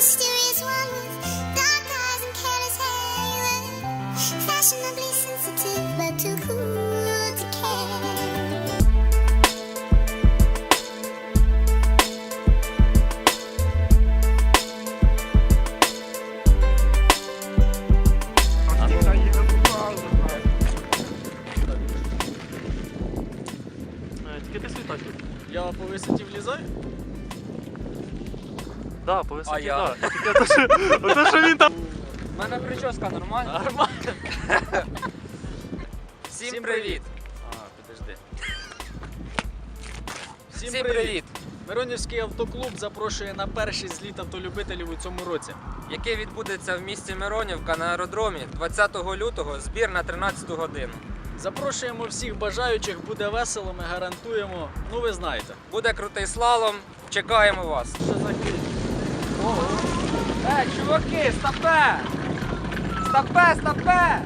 mysterious one with dark eyes and careless hair. Fashionably sensitive, but too cool to care. Е, Тільки ти світак. Я по висоті влізаю? Да, по висоті, А я? да. Тільки що- він там. У мене прическа нормальна. Нормально. Всім привіт! А, підожди. Всім, Всім привіт. привіт! Миронівський автоклуб запрошує на перший зліт автолюбителів у цьому році. Який відбудеться в місті Миронівка на аеродромі 20 лютого, збір на 13 годину. Запрошуємо всіх бажаючих, буде весело, ми гарантуємо. Ну ви знаєте. Буде крутий слалом. Чекаємо вас. Що за? Ей, чуваки, стопе! Стопе, стопе!